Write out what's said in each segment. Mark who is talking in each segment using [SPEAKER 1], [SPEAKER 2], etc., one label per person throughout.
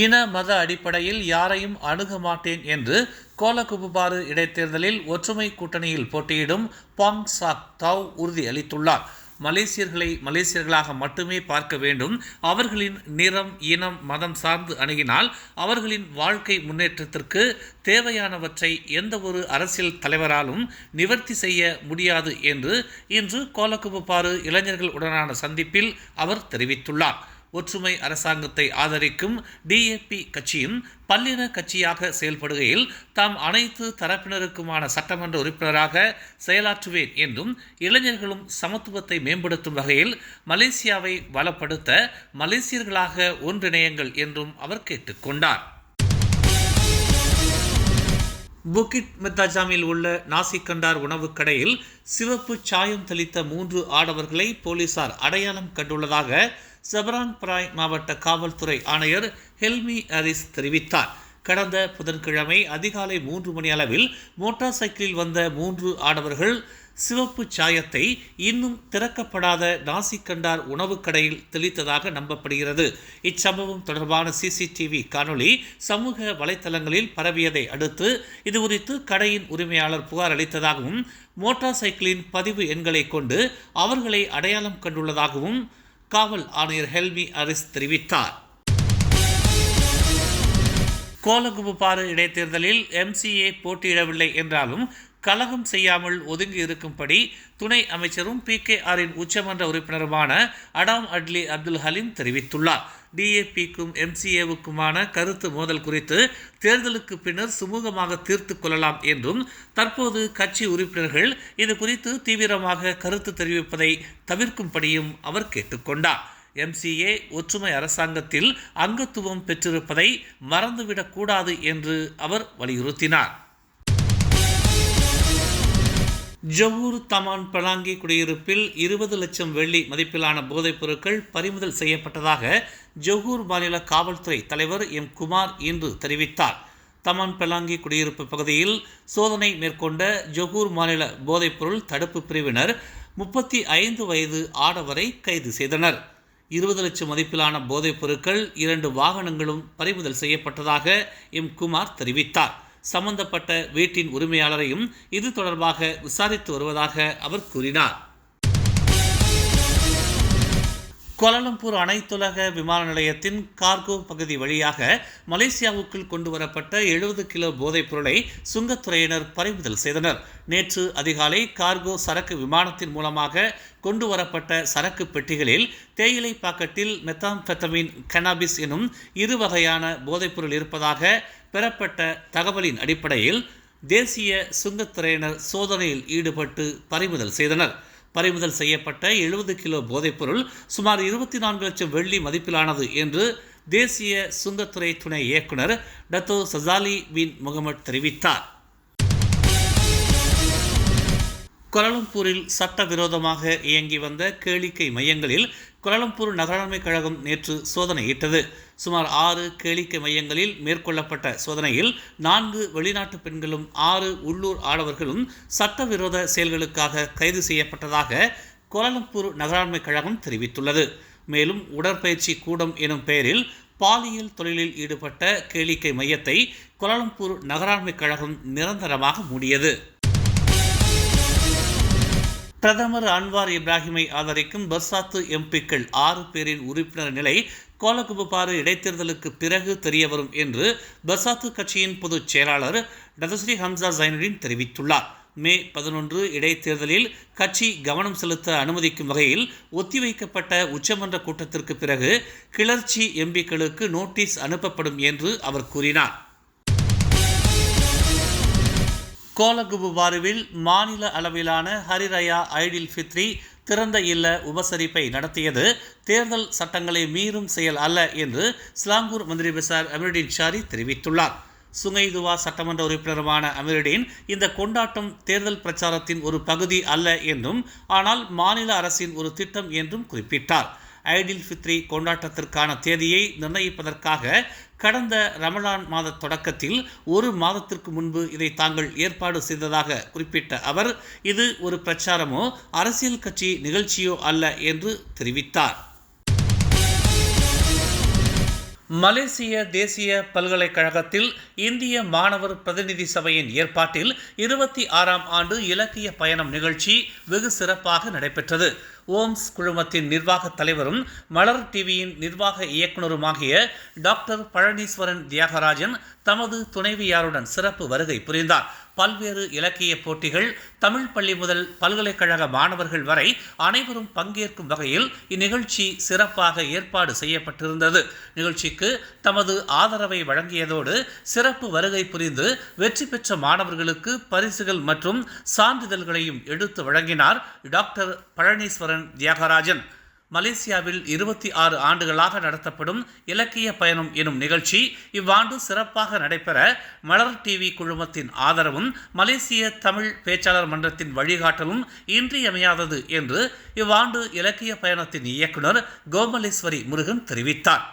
[SPEAKER 1] இன மத அடிப்படையில் யாரையும் அணுக மாட்டேன் என்று கோலகுபுபாறு இடைத்தேர்தலில் ஒற்றுமை கூட்டணியில் போட்டியிடும் பாங் சாக் தாவ் உறுதி அளித்துள்ளார் மலேசியர்களை மலேசியர்களாக மட்டுமே பார்க்க வேண்டும். அவர்களின் நிறம் இனம் மதம் சார்ந்து அணுகினால் அவர்களின் வாழ்க்கை முன்னேற்றத்திற்கு தேவையானவற்றை எந்த ஒரு அரசியல் தலைவராலும் நிவர்த்தி செய்ய முடியாது என்று இன்று கோலகுபுபாறு இளைஞர்கள் உடனான சந்திப்பில் அவர் தெரிவித்துள்ளார். ஒற்றுமை அரசாங்கத்தை ஆதரிக்கும் டிஏபி கட்சியும் பல்லின கட்சியாக செயல்படுகையில் தாம் அனைத்து தரப்பினருக்குமான சட்டமன்ற உறுப்பினராக செயலாற்றுவேன் என்றும் இளைஞர்களும் சமத்துவத்தை மேம்படுத்தும் வகையில் மலேசியாவை வளப்படுத்த மலேசியர்களாக ஒன்றிணையுங்கள் என்றும் அவர் கேட்டுக்கொண்டார். புக்கிட் மெத்தாஜாமில் உள்ள நாசிக்கண்டார் உணவுக் கடையில் சிவப்பு சாயம் தெளித்த மூன்று ஆடவர்களை போலீசார் அடையாளம் கண்டுள்ளதாக செபராங் பிராய் மாவட்ட காவல்துறை ஆணையர் ஹெல்மி அரிஸ் தெரிவித்தார். கடந்த புதன்கிழமை அதிகாலை மூன்று மணி அளவில் மோட்டார் சைக்கிளில் வந்த மூன்று ஆடவர்கள் சிவப்பு சாயத்தை இன்னும் திறக்கப்படாத நாசிக்கண்டார் உணவுக் கடையில் தெளித்ததாக நம்பப்படுகிறது. இச்சம்பவம் தொடர்பான சிசிடிவி காணொளி சமூக வலைத்தளங்களில் பரவியதை அடுத்து இது குறித்து கடையின் உரிமையாளர் புகார் அளித்ததாகவும் மோட்டார் சைக்கிளின் பதிவு எண்களை கொண்டு அவர்களை அடையாளம் கண்டுள்ளதாகவும் காவல் ஆணையர் ஹெல்மி அரிஸ் தெரிவித்தார். கோலகுபுபாறு இடைத்தேர்தலில் எம்சிஏ போட்டியிடவில்லை என்றாலும் கலகம் செய்யாமல் ஒதுங்கி இருக்கும்படி துணை அமைச்சரும் பி கே ஆரின் உச்சமன்ற உறுப்பினருமான அடாம் அட்லி அப்துல் ஹலீம் தெரிவித்துள்ளார். டிஏபிக்கும் எம்சிஏவுக்குமான கருத்து மோதல் குறித்து தேர்தலுக்கு பின்னர் சுமூகமாக தீர்த்து கொள்ளலாம் என்றும் தற்போது கட்சி உறுப்பினர்கள் இது குறித்து தீவிரமாக கருத்து தெரிவிப்பதை தவிர்க்கும்படியும் அவர் கேட்டுக்கொண்டார். எம்சிஏ ஒற்றுமை அரசாங்கத்தில் அங்கத்துவம் பெற்றிருப்பதை மறந்துவிடக்கூடாது என்று அவர் வலியுறுத்தினார். ஜவூர் தமான் பலாங்கி குடியிருப்பில் இருபது லட்சம் வெள்ளி மதிப்பிலான போதைப் பொருட்கள் பறிமுதல் செய்யப்பட்டதாக ஜொஹூர் மாநில காவல்துறை தலைவர் எம். குமார் இன்று தெரிவித்தார். தமான் பெலாங்கி குடியிருப்பு பகுதியில் சோதனை மேற்கொண்ட ஜொஹூர் மாநில போதைப்பொருள் தடுப்பு பிரிவினர் முப்பத்தி ஐந்து வயது ஆடவரை கைது செய்தனர். இருபது லட்சம் மதிப்பிலான போதைப் பொருட்கள் இரண்டு வாகனங்களும் பறிமுதல் செய்யப்பட்டதாக எம். குமார் தெரிவித்தார். சம்பந்தப்பட்ட வீட்டின் உரிமையாளரையும் இது தொடர்பாக விசாரித்து வருவதாக அவர் கூறினார். கோலாலம்பூர் அனைத்துலக விமான நிலையத்தின் கார்கோ பகுதி வழியாக மலேசியாவுக்குள் கொண்டு வரப்பட்ட எழுபது கிலோ போதைப் பொருளை சுங்கத்துறையினர் பறிமுதல் செய்தனர். நேற்று அதிகாலை கார்கோ சரக்கு விமானத்தின் மூலமாக கொண்டு வரப்பட்ட சரக்கு பெட்டிகளில் தேயிலை பாக்கெட்டில் மெத்தாம்பெத்தமின் கனாபிஸ் எனும் இரு வகையான போதைப்பொருள் இருப்பதாக பெறப்பட்ட தகவலின் அடிப்படையில் தேசிய சுங்கத்துறையினர் சோதனையில் ஈடுபட்டு பறிமுதல் செய்தனர். பறிமுதல் செய்யப்பட்ட எழுபது கிலோ போதைப்பொருள் சுமார் இருபத்தி நான்கு லட்சம் வெள்ளி மதிப்பிலானது என்று தேசிய சுங்கத்துறை துணை இயக்குனர் டத்தோ சசாலி பின் முகமது தெரிவித்தார். கோலாலம்பூரில் சட்டவிரோதமாக இயங்கி வந்த கேளிக்கை மையங்களில் கோலாலம்பூர் நகராண்மை கழகம் நேற்று சோதனையிட்டது. சுமார் ஆறு கேளிக்கை மையங்களில் மேற்கொள்ளப்பட்ட சோதனையில் நான்கு வெளிநாட்டு பெண்களும் ஆறு உள்ளூர் ஆடவர்களும் சட்டவிரோத செயல்களுக்காக கைது செய்யப்பட்டதாக கோலாலம்பூர் நகராண்மை கழகம் தெரிவித்துள்ளது. மேலும் உடற்பயிற்சி கூடம் எனும் பெயரில் பாலியல் தொழிலில் ஈடுபட்ட கேளிக்கை மையத்தை கோலாலம்பூர் நகராண்மை கழகம் நிரந்தரமாக மூடியது. பிரதமர் அன்வார் இப்ராஹிமை ஆதரிக்கும் பர்சாத்து எம்பிக்கள் ஆறு பேரின் உறுப்பினர் நிலை கோலகுபாறு இடைத்தேர்தலுக்கு பிறகு தெரியவரும் என்று பர்சாத்து கட்சியின் பொதுச் செயலாளர் டதஸ்ரீ ஹம்சா ஜைனுடின் தெரிவித்துள்ளார். மே பதினொன்று இடைத்தேர்தலில் கட்சி கவனம் செலுத்த அனுமதிக்கும் வகையில் ஒத்திவைக்கப்பட்ட உச்சமன்ற கூட்டத்திற்கு பிறகு கிளர்ச்சி எம்பிக்களுக்கு நோட்டீஸ் அனுப்பப்படும் என்று அவர் கூறினார். கோலகுபுபாருவில் மாநில அளவிலான ஹரிரயா ஐடில் ஃபித்ரி திறந்த இல்ல உபசரிப்பை நடத்தியது. தேர்தல் சட்டங்களை மீறும் செயல் அல்ல என்று ஸ்லாங்கூர் மந்திரி பிசார் அமருடீன் ஷாரி தெரிவித்துள்ளார். சுங்கைதுவா சட்டமன்ற உறுப்பினருமான அமருடீன் இந்த கொண்டாட்டம் தேர்தல் பிரச்சாரத்தின் ஒரு பகுதி அல்ல என்றும் ஆனால் மாநில அரசின் ஒரு திட்டம் என்றும் குறிப்பிட்டார். ஐடில் ஃபித்ரி கொண்டாட்டத்திற்கான தேதியை நிர்ணயிப்பதற்காக கடந்த ரமலான் மாத தொடக்கத்தில் ஒரு மாதத்திற்கு முன்பு இதை தாங்கள் ஏற்பாடு செய்ததாக குறிப்பிட்ட அவர் இது ஒரு பிரச்சாரமோ அரசியல் கட்சி நிகழ்ச்சியோ அல்ல என்று தெரிவித்தார். மலேசிய தேசிய பல்கலைக்கழகத்தில் இந்திய மாணவர் பிரதிநிதி சபையின் ஏற்பாட்டில் இருபத்தி ஆறாம் ஆண்டு இலக்கிய பயணம் நிகழ்ச்சி வெகு சிறப்பாக நடைபெற்றது. ஓம்ஸ் குழுமத்தின் நிர்வாக தலைவரும் மலர் டிவியின் நிர்வாக இயக்குனருமாகிய டாக்டர் பழனீஸ்வரன் தியாகராஜன் தமது துணைவியாருடன் சிறப்பு வருகை புரிந்தார். பல்வேறு இலக்கிய போட்டிகள் தமிழ் பள்ளி முதல் பல்கலைக்கழக மாணவர்கள் வரை அனைவரும் பங்கேற்கும் வகையில் இந்நிகழ்ச்சி சிறப்பாக ஏற்பாடு செய்யப்பட்டிருந்தது. நிகழ்ச்சிக்கு தமது ஆதரவை வழங்கியதோடு சிறப்பு வருகை புரிந்து வெற்றி பெற்ற மாணவர்களுக்கு பரிசுகள் மற்றும் சான்றிதழ்களையும் எடுத்து வழங்கினார் டாக்டர் பழனீஸ்வரன் தியாகராஜன் மலேசியாவில் இருபத்தி ஆறு ஆண்டுகளாக நடத்தப்படும் இலக்கிய பயணம் எனும் நிகழ்ச்சி இவ்வாண்டு சிறப்பாக நடைபெற மலர் டிவி குழுமத்தின் ஆதரவும் மலேசிய தமிழ் பேச்சாளர் மன்றத்தின் வழிகாட்டலும் இன்றியமையாதது என்று இவ்வாண்டு இலக்கிய பயணத்தின் இயக்குனர் கோமலேஸ்வரி முருகன் தெரிவித்தார்.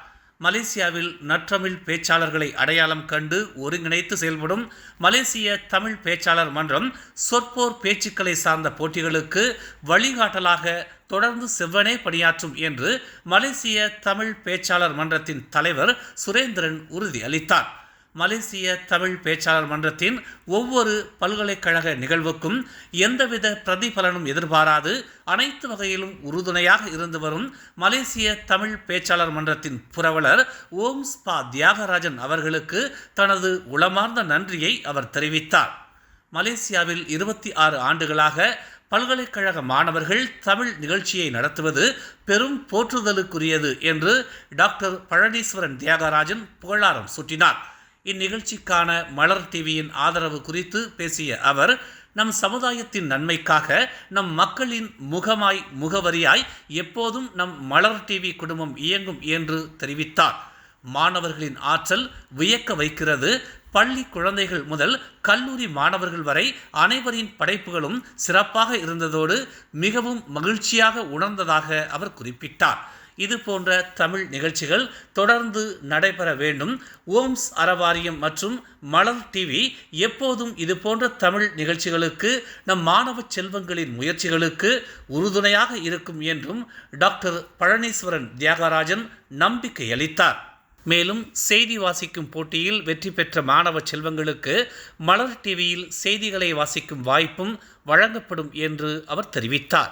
[SPEAKER 1] மலேசியாவில் நற்றமிழ் பேச்சாளர்களை அடையாளம் கண்டு ஒருங்கிணைத்து செயல்படும் மலேசிய தமிழ் பேச்சாளர் மன்றம் சொற்போர் பேச்சுக்களை சார்ந்த போட்டிகளுக்கு வழிகாட்டலாக தொடர்ந்து செவ்வனே பணியாற்றும் என்று மலேசிய தமிழ் பேச்சாளர் மன்றத்தின் தலைவர் சுரேந்திரன் உறுதி அளித்தார் மலேசிய தமிழ் பேச்சாளர் மன்றத்தின் ஒவ்வொரு பல்கலைக்கழக நிகழ்வுக்கும் எந்தவித பிரதிபலனும் எதிர்பாராது. அனைத்து வகையிலும் உறுதுணையாக இருந்து வரும் மலேசிய தமிழ் பேச்சாளர் மன்றத்தின் புரவலர் ஓம் ஸ்பா தியாகராஜன் அவர்களுக்கு தனது உளமார்ந்த நன்றியை அவர் தெரிவித்தார். மலேசியாவில் இருபத்தி ஆறு ஆண்டுகளாக பல்கலைக்கழக மாணவர்கள் தமிழ் நிகழ்ச்சியை நடத்துவது பெரும் போற்றுதலுக்குரியது என்று டாக்டர் பழனீஸ்வரன் தியாகராஜன் புகழாரம் சூட்டினார். இந்நிகழ்ச்சிக்கான மலர் டிவியின் ஆதரவு குறித்து பேசிய அவர் நம் சமுதாயத்தின் நன்மைக்காக நம் மக்களின் முகமாய் முகவரியாய் எப்போதும் நம் மலர் டிவி குடும்பம் இயங்கும் என்று தெரிவித்தார். மாணவர்களின் ஆற்றல் வியக்க வைக்கிறது. பள்ளி குழந்தைகள் முதல் கல்லூரி மாணவர்கள் வரை அனைவரின் படைப்புகளும் சிறப்பாக இருந்ததோடு மிகவும் மகிழ்ச்சியாக உணர்ந்ததாக அவர் குறிப்பிட்டார். இது போன்ற தமிழ் நிகழ்ச்சிகள் தொடர்ந்து நடைபெற வேண்டும். ஓம்ஸ் அறவாரியம் மற்றும் மலர் டிவி எப்போதும் இது போன்ற தமிழ் நிகழ்ச்சிகளுக்கு நம் மாணவ செல்வங்களின் முயற்சிகளுக்கு உறுதுணையாக இருக்கும் என்றும் டாக்டர் பழனீஸ்வரன் தியாகராஜன் நம்பிக்கை அளித்தார். மேலும் செய்தி வாசிக்கும் போட்டியில் வெற்றி பெற்ற மாணவ செல்வங்களுக்கு மலர் டிவியில் செய்திகளை வாசிக்கும் வாய்ப்பும் வழங்கப்படும் என்று அவர் தெரிவித்தார்.